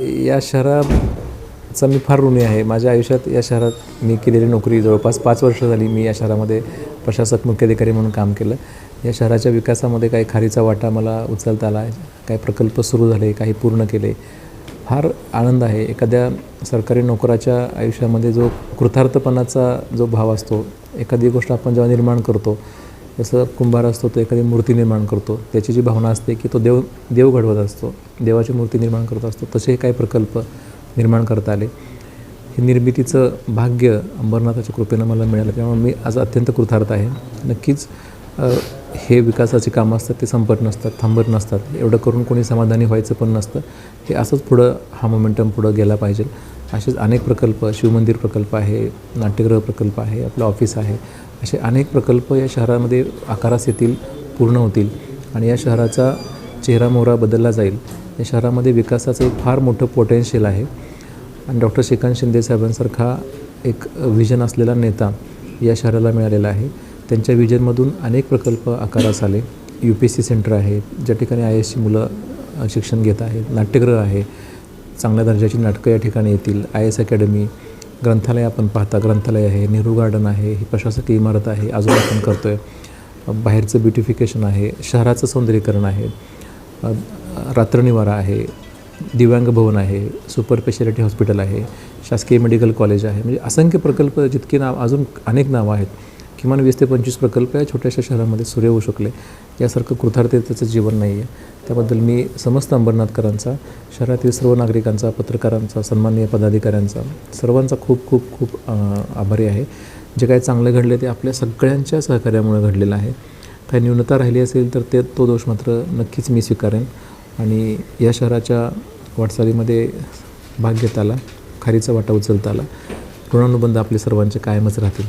या शहराचा मी फार ऋणी आहे. माझ्या आयुष्यात या शहरात मी केलेली नोकरी जवळपास पाच वर्ष झाली मी या शहरामध्ये प्रशासक मुख्याधिकारी म्हणून काम केलं. या शहराच्या विकासामध्ये काही खारीचा वाटा मला उचलता आला. काही प्रकल्प सुरू झाले काही पूर्ण केले. फार आनंद आहे. एखाद्या सरकारी नोकराच्या आयुष्यामध्ये जो कृतार्थपणाचा जो भाव असतो एखादी गोष्ट आपण जेव्हा निर्माण करतो जसं कुंभार असतो तो एखादी मूर्ती निर्माण करतो. त्याची जी भावना असते की तो देव देव घडवत असतो. देवाची मूर्ती निर्माण करत असतो. तसे काही प्रकल्प निर्माण करता आले. हे निर्मितीचं भाग्य अंबरनाथाच्या कृपेनं मला मिळालं. त्यामुळे मी आज अत्यंत कृतार्थ आहे. नक्कीच हे विकासाची कामं असतात ते संपत नसतात थांबत नसतात. एवढं करून कोणी समाधानी व्हायचं पण नसतं. हे असंच पुढं हा मोमेंटम पुढं गेला पाहिजे. असेच अनेक प्रकल्प शिवमंदिर प्रकल्प आहे नाट्यगृह प्रकल्प आहे आपलं ऑफिस आहे. असे अनेक प्रकल्प या शहरामध्ये आकारास येतील पूर्ण होतील आणि या शहराचा चेहरा मोहरा बदलला जाईल. या शहरामध्ये विकासाचं एक फार मोठं पोटेन्शियल आहे. आणि डॉक्टर श्रीकांत शिंदे साहेबांसारखा एक व्हिजन असलेला नेता या शहराला मिळालेला आहे. त्यांच्या विजनमधून अनेक प्रकल्प आकारास आले. U P S C center आहे ज्या ठिकाणी आय एसची मुलं शिक्षण घेत आहेत नाट्यगृह आहे. चांगल्या दर्जाची नाटकं या ठिकाणी येतील. आय एस अकॅडमी ग्रंथालय आपण पाहता ग्रंथालय आहे नेहरू गार्डन आहे ही प्रशासकीय इमारत आहे अजून आपण करतो आहे बाहेरचं ब्युटिफिकेशन आहे शहराचं सौंदर्यीकरण आहे. रात्रनिवारा आहे दिव्यांग भवन आहे सुपर स्पेशालिटी हॉस्पिटल आहे शासकीय मेडिकल कॉलेज आहे. म्हणजे असंख्य प्रकल्प जितकी नाव अजून अनेक नावं आहेत. किमान वीस ते पंचवीस प्रकल्प या छोट्याशा शहरामध्ये सुरू होऊ शकले. यासारखं कृतार्थतेचं जीवन नाही आहे त्याबद्दल मी समस्त अंबरनाथकरांचा शहरातील सर्व नागरिकांचा पत्रकारांचा सन्माननीय पदाधिकाऱ्यांचा सर्वांचा खूप खूप खूप आभारी आहे. जे काही चांगलं घडले ते आपल्या सगळ्यांच्या सहकार्यामुळे घडलेलं आहे. काही न्यूनता राहिली असेल तर ते तो दोष मात्र नक्कीच मी स्वीकारेन. आणि या शहराच्या वाटचालीमध्ये भाग घेता आला खारीचा वाटा उचलता आला ऋणानुबंध आपले सर्वांचे कायमच राहतील.